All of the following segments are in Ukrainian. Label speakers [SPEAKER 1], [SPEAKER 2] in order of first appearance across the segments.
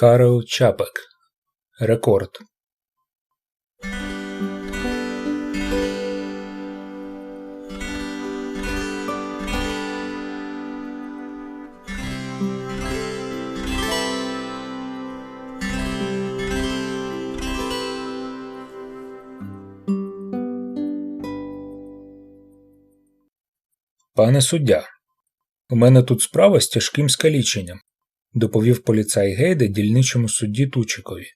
[SPEAKER 1] Карл Чапек. Рекорд. Пане суддя, у мене тут справа з тяжким скаліченням, доповів поліцай Гейде дільничому судді Тучикові.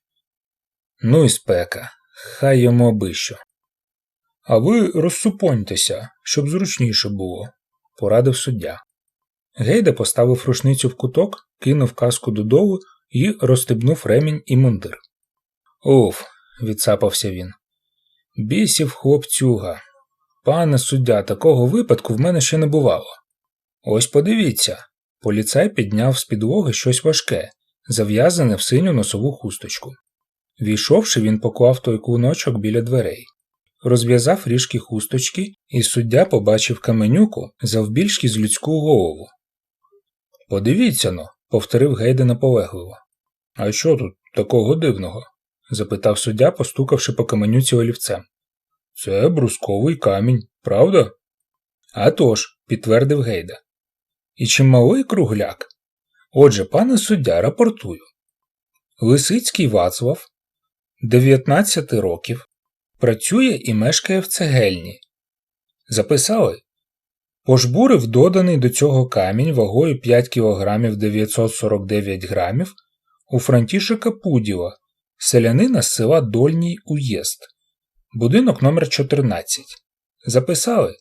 [SPEAKER 1] Ну і спека, хай йому обищо. А ви розсупоньтеся, щоб зручніше було, порадив суддя. Гейде поставив рушницю в куток, кинув каску додолу і розстебнув ремінь і мундир. Уф, відсапався він. Бісів хлопцюга. Пане суддя, такого випадку в мене ще не бувало. Ось подивіться. Поліцай підняв з підлоги щось важке, зав'язане в синю носову хусточку. Війшовши, він поклав той клуночок біля дверей, розв'язав ріжки хусточки, і суддя побачив каменюку завбільшки з людську голову. Подивіться но, повторив Гейде наполегливо. А що тут такого дивного? запитав суддя, постукавши по каменюці олівцем. Це брусковий камінь, правда? «А тож», – підтвердив Гейда. І чималий кругляк. Отже, пане суддя, рапортую. Лисицький Вацлав, 19 років, працює і мешкає в цегельні. Записали? Пожбурив доданий до цього камінь вагою 5 кг 949 грамів у Франтішика Пуділа, селянина з села Дольній Уєзд. Будинок номер 14 Записали?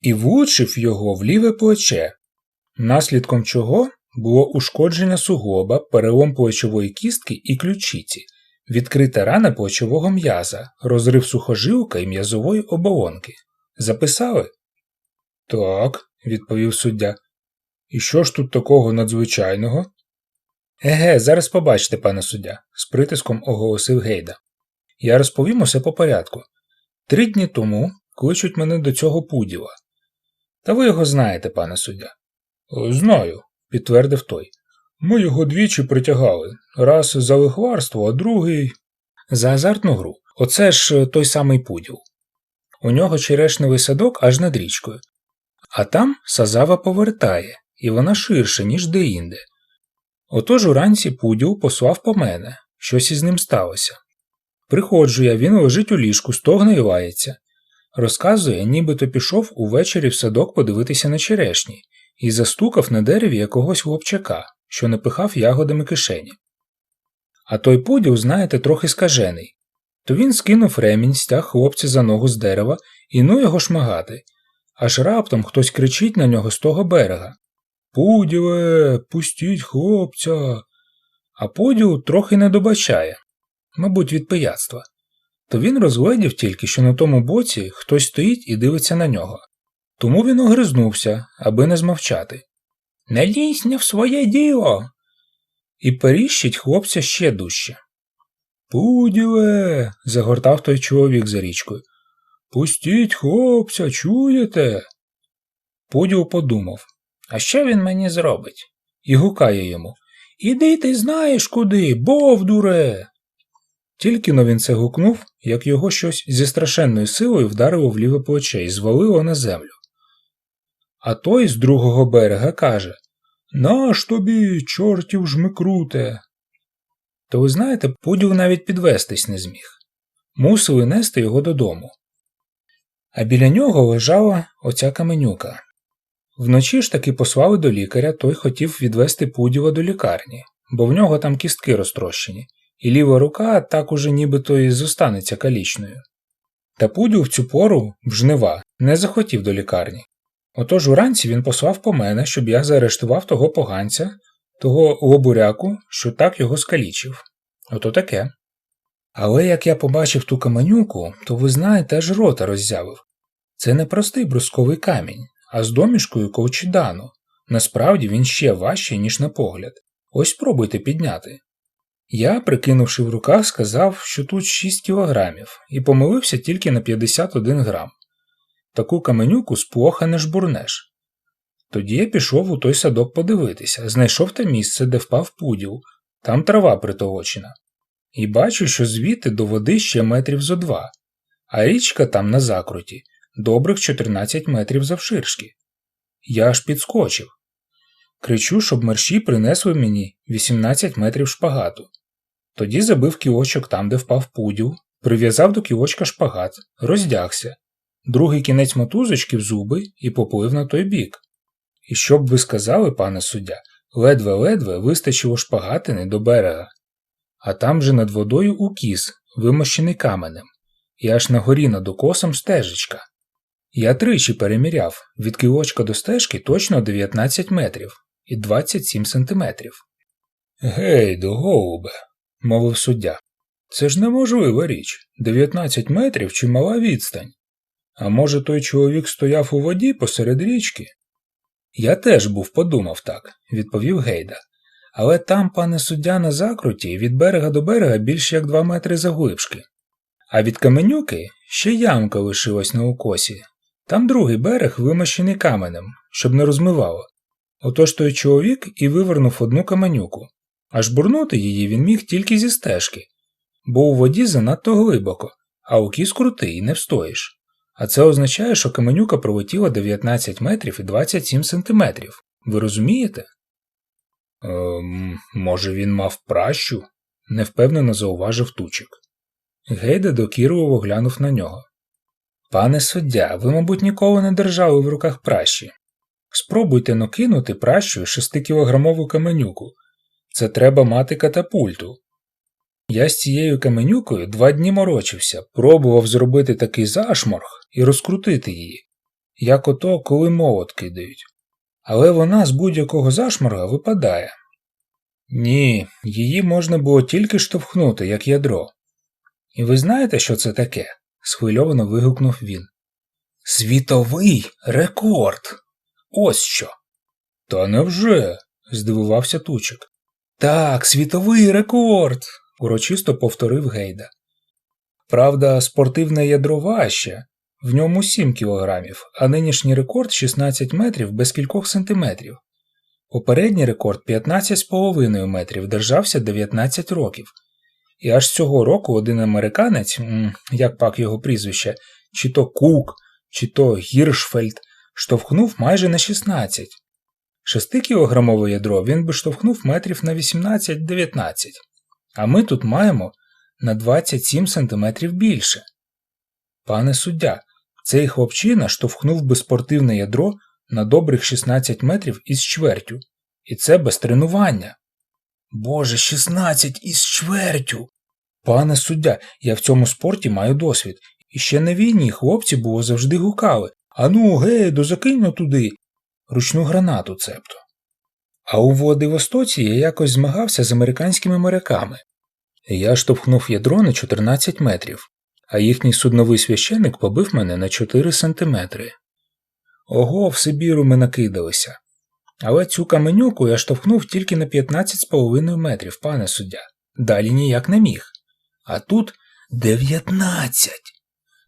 [SPEAKER 1] І влучив його в ліве плече, наслідком чого було ушкодження суглоба, перелом плечової кістки і ключиці, відкрита рана плечового м'яза, розрив сухожилка і м'язової оболонки. Записали? Так, відповів суддя. І що ж тут такого надзвичайного? Еге, зараз побачите, пане суддя, з притиском оголосив Гейда. Я розповім усе по порядку. Три дні тому кличуть мене до цього пуділа. Та ви його знаєте, пане суддя. Знаю, підтвердив той. Ми його двічі притягали. Раз за лихварство, а другий. За азартну гру. Оце ж той самий пуділ. У нього черешневий садок аж над річкою. А там сазава повертає, і вона ширша, ніж деінде. Отож уранці пуділ послав по мене, щось із ним сталося. Приходжу я, він лежить у ліжку, стогне і лається. Розказує, нібито пішов увечері в садок подивитися на черешні і застукав на дереві якогось хлопчака, що напихав ягодами кишені. А той поділ, знаєте, трохи скажений. То він скинув ремінь, стяг хлопця за ногу з дерева і ну його шмагати. Аж раптом хтось кричить на нього з того берега Пуділе, пустіть хлопця. А поділ трохи не добачає, мабуть, від пияцтва. То він розгледів тільки, що на тому боці хтось стоїть і дивиться на нього. Тому він огризнувся, аби не змовчати. Не лізь не в своє діло. І періщить хлопця ще дужче. Пуділе. загортав той чоловік за річкою. Пустіть хлопця, чуєте? Пуділ подумав, а що він мені зробить? І гукає йому Іди ти знаєш куди, бовдуре. Тільки но він це гукнув, як його щось зі страшенною силою вдарило в ліве плече і звалило на землю. А той з другого берега каже Наш тобі, чортів жмикруте. То ви знаєте, поділ навіть підвестись не зміг. Мусили нести його додому. А біля нього лежала оця каменюка. Вночі ж таки послали до лікаря, той хотів відвести Пуділа до лікарні, бо в нього там кістки розтрощені, і ліва рука так уже нібито і зостанеться калічною. Та Пуділ в цю пору, в жнива, не захотів до лікарні. Отож уранці він послав по мене, щоб я заарештував того поганця, того лобуряку, що так його скалічив. Ото таке. Але як я побачив ту каменюку, то ви знаєте, аж рота роззявив. Це не простий брусковий камінь, а з домішкою ковчедану. Насправді він ще важчий, ніж на погляд. Ось спробуйте підняти. Я, прикинувши в руках, сказав, що тут 6 кілограмів, і помилився тільки на 51 грам. Таку каменюку сплоха не жбурнеш. Тоді я пішов у той садок подивитися, знайшов те місце, де впав пуділ, там трава притолочена. І бачу, що звідти до води ще метрів зо два, а річка там на закруті добрих 14 метрів завширшки. Я аж підскочив. Кричу, щоб мерші принесли мені 18 метрів шпагату. Тоді забив кілочок там, де впав пуділ, прив'язав до кілочка шпагат, роздягся, другий кінець мотузочки в зуби і поплив на той бік. І що б ви сказали, пане суддя, ледве-ледве вистачило шпагатини до берега, а там же над водою укіс, вимощений каменем, і аж на горі над укосом стежечка. Я тричі переміряв від кілочка до стежки точно 19 метрів і 27 сантиметрів. Гей, до голубе, мовив суддя. Це ж неможлива річ 19 метрів чи мала відстань. А може, той чоловік стояв у воді посеред річки? Я теж був подумав так, відповів Гейда. Але там, пане суддя, на закруті, від берега до берега більше як 2 метри завглибшки. А від каменюки ще ямка лишилась на укосі. Там другий берег вимощений каменем, щоб не розмивало. Отож той чоловік і вивернув одну каменюку, аж бурнути її він міг тільки зі стежки, бо у воді занадто глибоко, а укіс крутий не встоїш. А це означає, що каменюка пролетіла 19 метрів і 27 сантиметрів. Ви розумієте? Ем, може, він мав пращу? невпевнено зауважив тучик. Гейда докірливо глянув на нього. Пане суддя, ви, мабуть, ніколи не держали в руках пращі. Спробуйте накинути пращу 6-кілограмову каменюку. Це треба мати катапульту. Я з цією каменюкою два дні морочився, пробував зробити такий зашморг і розкрутити її, як ото, коли молот кидають. Але вона з будь-якого зашморга випадає. Ні, її можна було тільки штовхнути, як ядро. І ви знаєте, що це таке? схвильовано вигукнув він. Світовий рекорд. Ось що. Та невже? здивувався Тучик. Так, світовий рекорд, урочисто повторив Гейда. Правда, спортивне ядро важче, в ньому 7 кілограмів, а нинішній рекорд 16 метрів без кількох сантиметрів. Попередній рекорд 15,5 метрів держався 19 років. І аж цього року один американець, як пак його прізвище, чи то Кук, чи то Гіршфельд, штовхнув майже на 16. Шестикілограмове ядро він би штовхнув метрів на 18-19, а ми тут маємо на 27 сантиметрів більше. Пане суддя, цей хлопчина штовхнув би спортивне ядро на добрих 16 метрів із чвертю, і це без тренування. Боже, 16 із чвертю. Пане суддя, я в цьому спорті маю досвід. І ще на війні хлопці було завжди гукали Ану, гей, закинь туди. Ручну гранату цебто. А у води Востоці я якось змагався з американськими моряками. Я штовхнув ядро на 14 метрів, а їхній судновий священик побив мене на 4 сантиметри. Ого, в Сибіру ми накидалися. Але цю каменюку я штовхнув тільки на 15,5 метрів, пане суддя. Далі ніяк не міг. А тут 19.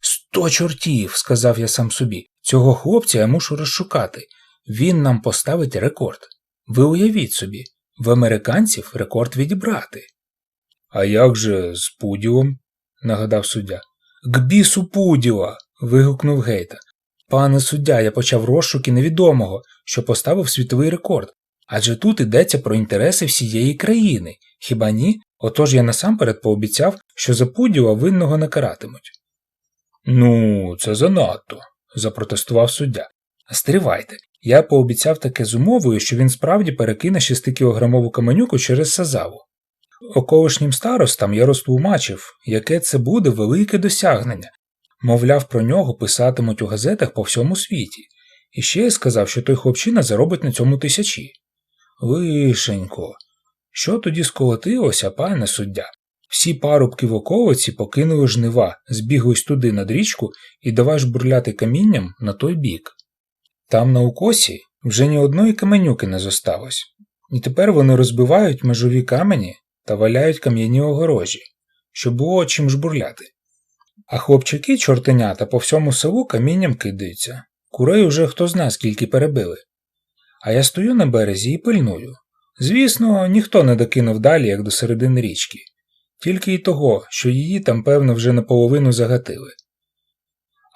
[SPEAKER 1] Сто чортів, сказав я сам собі. Цього хлопця я мушу розшукати. Він нам поставить рекорд. Ви уявіть собі, в американців рекорд відібрати. А як же з пуділом? нагадав суддя. К бісу пуділа. вигукнув Гейта. Пане суддя, я почав розшуки невідомого, що поставив світовий рекорд. Адже тут йдеться про інтереси всієї країни. Хіба ні? Отож я насамперед пообіцяв, що за пуділа винного не каратимуть. Ну, це занадто, запротестував суддя. Стривайте, я пообіцяв таке з умовою, що він справді перекине 6-кілограмову каменюку через сазаву. Околишнім старостам я розтлумачив, яке це буде велике досягнення, мовляв, про нього писатимуть у газетах по всьому світі, і ще я сказав, що той хлопчина заробить на цьому тисячі. Лишенько, що тоді сколотилося, пане суддя? Всі парубки в околиці покинули жнива, збіглись туди над річку і давай жбурляти камінням на той бік. Там на укосі вже ні одної каменюки не зосталось, і тепер вони розбивають межові камені та валяють кам'яні огорожі, щоб було чим жбурляти. А хлопчики, чортенята, по всьому селу камінням кидаються. Курей уже хто зна скільки перебили. А я стою на березі і пильную. Звісно, ніхто не докинув далі, як до середини річки, тільки й того, що її там, певно, вже наполовину загатили.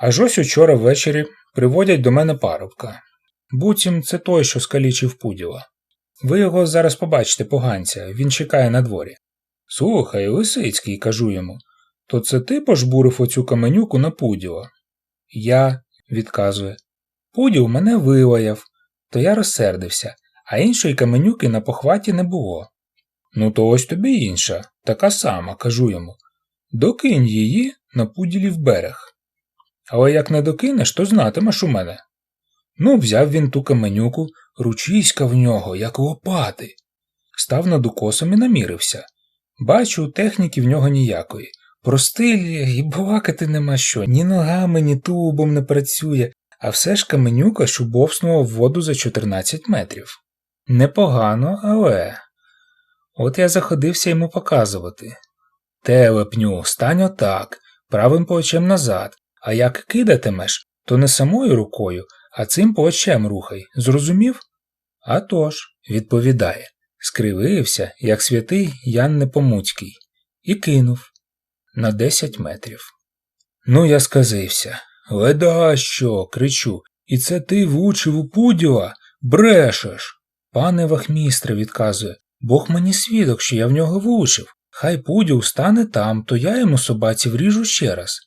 [SPEAKER 1] Аж ось учора ввечері приводять до мене парубка. Буцім це той, що скалічив пуділа. Ви його зараз побачите, поганця, він чекає на дворі. Слухай, Лисицький, кажу йому, то це ти пожбурив оцю каменюку на пуділа? Я, відказує. Пуділ мене вилаяв, то я розсердився, а іншої каменюки на похваті не було. Ну, то ось тобі інша, така сама, кажу йому. Докинь її на пуділі в берег. Але як не докинеш, то знатимеш у мене. Ну, взяв він ту каменюку, ручиська в нього, як лопати. Став над укосом і намірився. Бачу, техніки в нього ніякої. Простилі і балакати нема що, ні ногами, ні тулубом не працює, а все ж каменюка шубовснула в воду за 14 метрів. Непогано, але. От я заходився йому показувати. Телепню, стань отак, правим плечем назад, а як кидатимеш, то не самою рукою, а цим плечем рухай. Зрозумів? «А тож», – відповідає, скривився, як святий Ян Непомуцький, і кинув на 10 метрів. Ну, я сказився. Леда що? кричу. І це ти влучив у пуділа? Брешеш. Пане вахмістре, відказує, Бог мені свідок, що я в нього влучив. Хай пуділ стане там, то я йому собаці вріжу ще раз.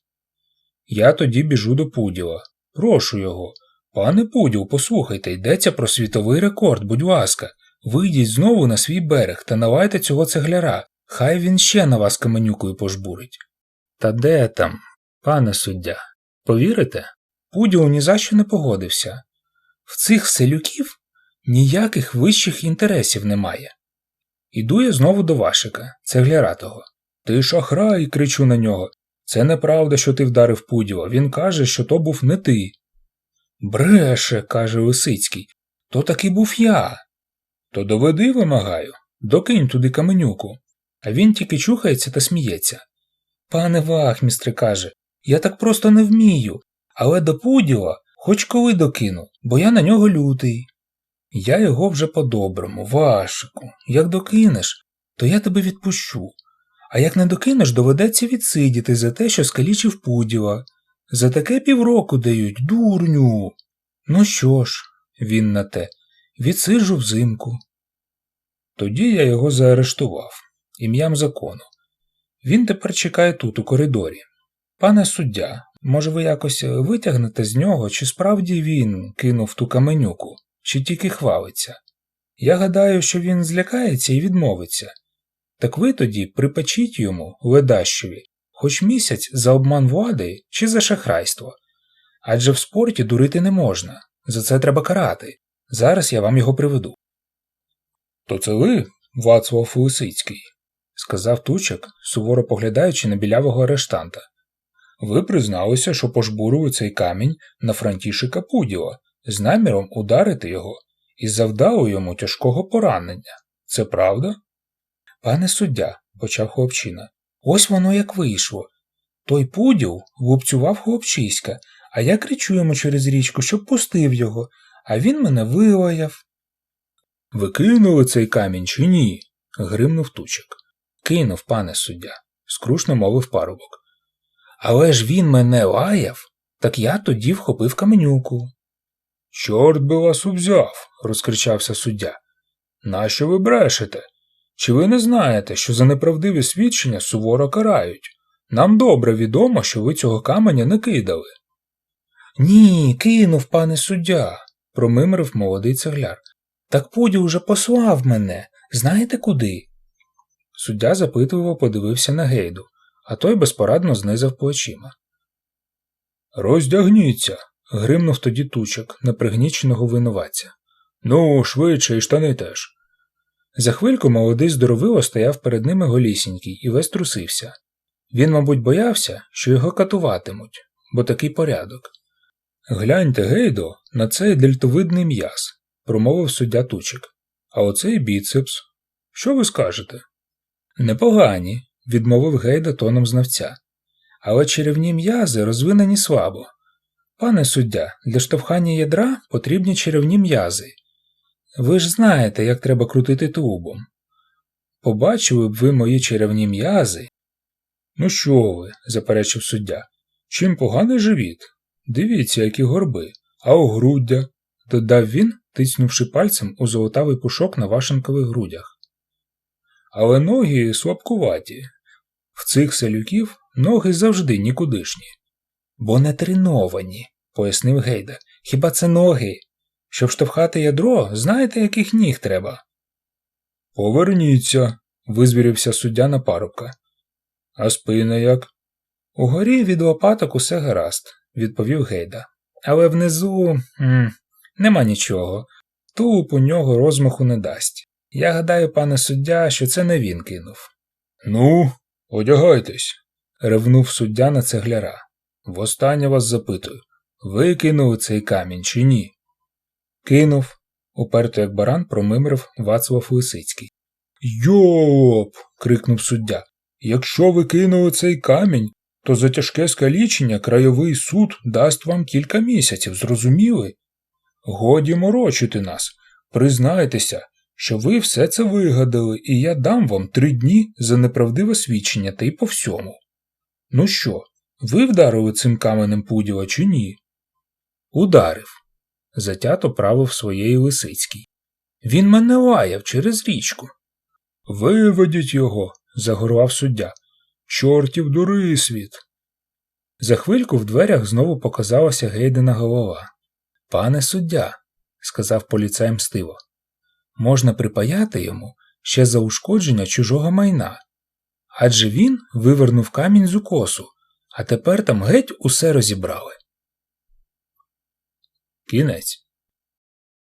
[SPEAKER 1] Я тоді біжу до пуділа. Прошу його. Пане Пуділ, послухайте, йдеться про світовий рекорд, будь ласка. Вийдіть знову на свій берег та налайте цього цегляра. Хай він ще на вас каменюкою пожбурить. Та де там, пане суддя? Повірите? Пуділ ні за що не погодився. В цих селюків ніяких вищих інтересів немає. Іду я знову до Вашика, цегляра того. Ти шахрай, кричу на нього. Це неправда, що ти вдарив Пуділа. Він каже, що то був не ти. Бреше, каже Лисицький, то таки був я. То доведи, вимагаю, докинь туди каменюку. А він тільки чухається та сміється. Пане вахмістре, каже, я так просто не вмію, але до Пуділа хоч коли докину, бо я на нього лютий. Я його вже по-доброму, Вашику, як докинеш, то я тебе відпущу. А як не докинеш, доведеться відсидіти за те, що скалічив Пуділа. За таке півроку дають, дурню. Ну що ж, він на те, відсиджу взимку. Тоді я його заарештував ім'ям закону. Він тепер чекає тут, у коридорі. Пане суддя, може, ви якось витягнете з нього, чи справді він кинув ту каменюку, чи тільки хвалиться? Я гадаю, що він злякається і відмовиться. Так ви тоді припечіть йому, ледащові, хоч місяць за обман влади чи за шахрайство. Адже в спорті дурити не можна, за це треба карати. Зараз я вам його приведу. То це ви, Вацлав Лисицький, сказав Тучик, суворо поглядаючи на білявого арештанта. Ви призналися, що пожбурили цей камінь на Франтішика Пуділа з наміром ударити його і завдали йому тяжкого поранення. Це правда? Пане суддя, почав хлопчина, ось воно як вийшло. Той пуділ лупцював хлопчиська, а я кричу йому через річку, щоб пустив його, а він мене вилаяв. Ви кинули цей камінь чи ні? гримнув тучик. Кинув, пане суддя, скрушно мовив парубок. Але ж він мене лаяв, так я тоді вхопив каменюку. Чорт би вас узяв, розкричався суддя. Нащо ви брешете? Чи ви не знаєте, що за неправдиві свідчення суворо карають? Нам добре відомо, що ви цього каменя не кидали. Ні, кинув, пане суддя, промимрив молодий цегляр. Так Пуді уже послав мене. Знаєте куди? Суддя запитливо подивився на гейду, а той безпорадно знизав плечима. Роздягніться. гримнув тоді тучок на пригніченого винуватця. Ну, швидше і штани теж. За хвильку молодий здоровило стояв перед ними голісінький і весь трусився. Він, мабуть, боявся, що його катуватимуть, бо такий порядок. Гляньте, Гейдо, на цей дельтовидний м'яз, промовив суддя Тучик. А оцей біцепс. Що ви скажете? Непогані, відмовив Гейда тоном знавця. Але черевні м'язи розвинені слабо. Пане суддя, для штовхання ядра потрібні черевні м'язи. Ви ж знаєте, як треба крутити тубом. Побачили б ви мої черевні м'язи. Ну що ви, заперечив суддя. Чим поганий живіт? Дивіться, які горби, а огруддя, додав він, тицнувши пальцем у золотавий пушок на вашенкових грудях. Але ноги слабкуваті. В цих селюків ноги завжди нікудишні. Бо не треновані, пояснив Гейда. Хіба це ноги? Щоб штовхати ядро, знаєте, яких ніг треба? Поверніться, визвірився суддя на парубка. А спина як? Угорі від лопаток усе гаразд, відповів Гейда. Але внизу м, нема нічого. Тулуб у нього розмаху не дасть. Я гадаю, пане суддя, що це не він кинув. Ну, одягайтесь, ревнув суддя на цегляра. Востаннє вас запитую ви кинули цей камінь чи ні? Кинув, уперто як баран промимрив Вацлав Лисицький. Йоп. крикнув суддя. Якщо ви кинули цей камінь, то за тяжке скалічення краєвий суд дасть вам кілька місяців, зрозуміли? Годі морочити нас. Признайтеся, що ви все це вигадали, і я дам вам три дні за неправдиве свідчення та й по всьому. Ну що, ви вдарили цим каменем пуділа чи ні? Ударив. Затято правив своєї Лисицький. Він мене лаяв через річку. Виведіть його, загорував суддя. Чортів дури світ. За хвильку в дверях знову показалася гейдена голова. Пане суддя, сказав поліцай мстиво, можна припаяти йому ще за ушкодження чужого майна. Адже він вивернув камінь з укосу, а тепер там геть усе розібрали. Кінець.